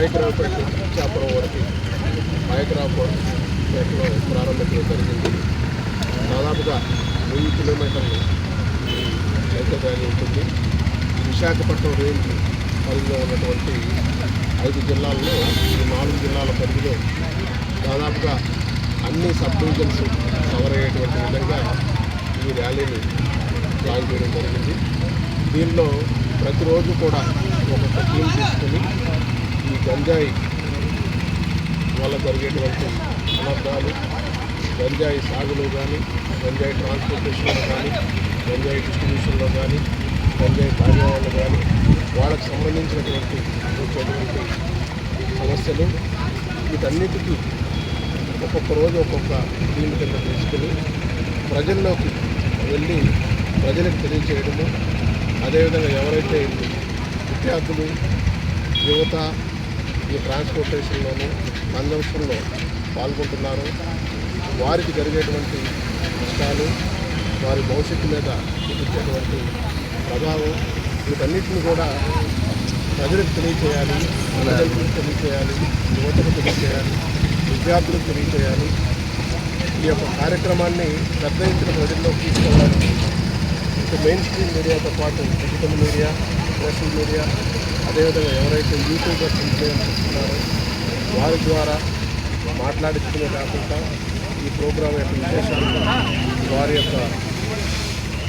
నాయకరావుపేట ఇచ్చాపురం వరకు నాయకరావుపేటలో ప్రారంభించడం జరిగింది. దాదాపుగా వెయ్యి కిలోమీటర్లు ఈ సైకిల్ ర్యాలీ ఉంటుంది. విశాఖపట్నం రేంజ్ పరిధిలో ఉన్నటువంటి ఐదు జిల్లాల్లో ఈ నాలుగు జిల్లాల పరిధిలో దాదాపుగా అన్ని సబ్ డివిజన్స్ కవర్ అయ్యేటువంటి విధంగా ఈ ర్యాలీని ప్లాన్ చేయడం జరిగింది. దీనిలో ప్రతిరోజు కూడా ఒక్కొక్క టీం తీసుకుని ఈ గంజాయి వల్ల జరిగేటువంటి అనర్థాలు గంజాయి సాగులో కానీ గంజాయి ట్రాన్స్పోర్టేషన్లో కానీ గంజాయి డిస్ట్రిబ్యూషన్లో కానీ గంజాయి కార్యాలయంలో కానీ వాళ్ళకు సంబంధించినటువంటి వచ్చేటువంటి సమస్యలు వీటన్నిటికీ ఒక్కొక్క రోజు ఒక్కొక్క టీం కింద తీసుకుని ప్రజల్లోకి వెళ్ళి ప్రజలకు తెలియచేయడము. అదేవిధంగా ఎవరైతే విద్యార్థులు యువత ఈ ట్రాన్స్పోర్టేషన్లోను కన్జంక్షన్లో పాల్గొంటున్నారు. వారికి జరిగేటువంటి నష్టాలు వారి భవిష్యత్తు మీద చూపించేటువంటి ప్రభావం వీటన్నిటిని కూడా ప్రజలకు తెలియచేయాలి ప్రజలకు తెలియచేయాలి యువతకు తెలియచేయాలి విద్యార్థులకు తెలియచేయాలి. ఈ యొక్క కార్యక్రమాన్ని పెద్ద ఎత్తున ప్రజల్లోకి తీసుకెళ్ళడానికి మెయిన్ స్ట్రీమ్ మీడియాతో పాటు డిజిటల్ మీడియా సోషల్ మీడియా అదేవిధంగా ఎవరైతే యూట్యూబర్స్ ఇన్ఫ్లుయెన్స్ వారి ద్వారా మాట్లాడించుకునే కాకుండా ఈ ప్రోగ్రాం యొక్క విశేషాలను వారి యొక్క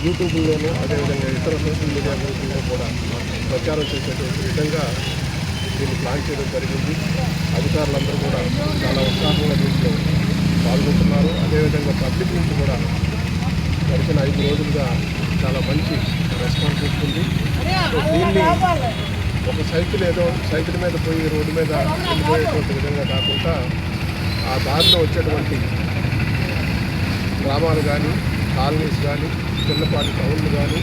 యూట్యూబ్లోనూ అదేవిధంగా ఇతర సోషల్ మీడియా గ్రూపుల్లో కూడా ప్రచారం చేసేటువంటి విధంగా దీన్ని ప్లాన్ చేయడం జరిగింది. అధికారులందరూ కూడా చాలా ఉత్సాహంగా దీంట్లో పాల్గొంటున్నారు. అదేవిధంగా పబ్లిక్ నుంచి కూడా గడిచిన ఐదు రోజులుగా చాలా మంచి రెస్పాన్స్ వస్తుంది. దీన్ని ఒక సైకిల్ ఏదో సైకిల్ మీద పోయి రోడ్డు మీద వెళ్ళిపోయేటువంటి విధంగా కాకుండా ఆ దారిలో వచ్చేటువంటి గ్రామాలు కానీ కాలనీస్ కానీ చిన్నపాటి టౌన్లు కానీ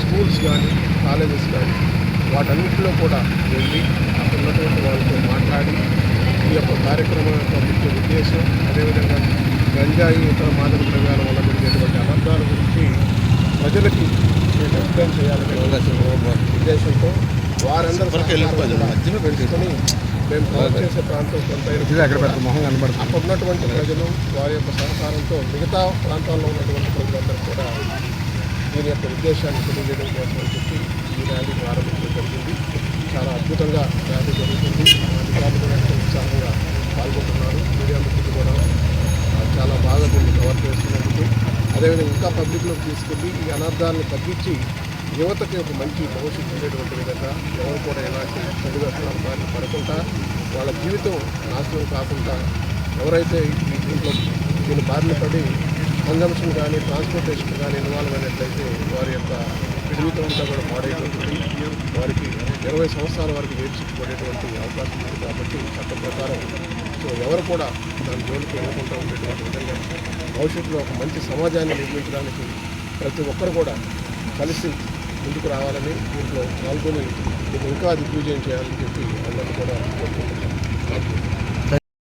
స్కూల్స్ కానీ కాలేజెస్ కానీ వాటన్నిటిలో కూడా వెళ్ళి అక్కడ ఉన్నటువంటి వాళ్ళతో మాట్లాడి ఈ యొక్క కార్యక్రమం యొక్క ముఖ్య ఉద్దేశం అదేవిధంగా గంజాయి ఇతర మాదక ద్రవ్యాల వల్ల జరిగేటువంటి అబద్ధాల గురించి ప్రజలకి నేను ఎక్స్ప్లెయిన్ చేయాలనే ఉద్దేశంతో వారందరూ మధ్యలో పెట్టుకొని మేము కవర్ చేసే ప్రాంతం కొంత మొహం కనబడుతుంది. అక్కడ ఉన్నటువంటి ప్రజలు వారి యొక్క సహకారంతో మిగతా ప్రాంతాల్లో ఉన్నటువంటి ప్రజలందరూ కూడా దీని యొక్క ఉద్దేశాన్ని తెలియజేయడం కోసం అని చెప్పి ఈ ర్యాలీ ప్రారంభించడం జరిగింది. చాలా అద్భుతంగా ర్యాలీ జరుగుతుంది. అధికారులు కూడా ఉత్సాహంగా పాల్గొంటున్నారు. మీడియా మిత్రులు కూడా చాలా బాగా దీన్ని కవర్ చేస్తున్నందుకు. అదేవిధంగా ఇంకా పబ్లిక్లోకి తీసుకెళ్ళి ఈ అనర్థాలను తగ్గించి యువతకి ఒక మంచి భవిష్యత్తు ఉండేటువంటి విధంగా ఎవరు కూడా ఎలాంటి చెడు పడకుండా వాళ్ళ జీవితం నాశనం కాకుండా ఎవరైతే ఈ దీంట్లో దీని బారిన పడి కన్జంప్షన్ కానీ ట్రాన్స్పోర్టేషన్ కానీ ఇన్వాల్వ్ అయినట్లయితే వారి యొక్క జీవితం అంతా కూడా పాడైపోతుంది. వారికి ఇరవై సంవత్సరాల వరకు వేర్చిపడేటువంటి అవకాశం ఉంది కాబట్టి చట్టం ప్రకారం సో ఎవరు కూడా దాని జోలికి వెళ్ళకుండా ఉండేటువంటి విధంగా భవిష్యత్తులో ఒక మంచి సమాజాన్ని నిర్మించడానికి ప్రతి ఒక్కరు కూడా కలిసి ముందుకు రావాలని దీంట్లో పాల్గొని ఇంకా దిగ్విజయం చేయాలని చెప్పి అందరూ కూడా కోరుకుంటున్నాను.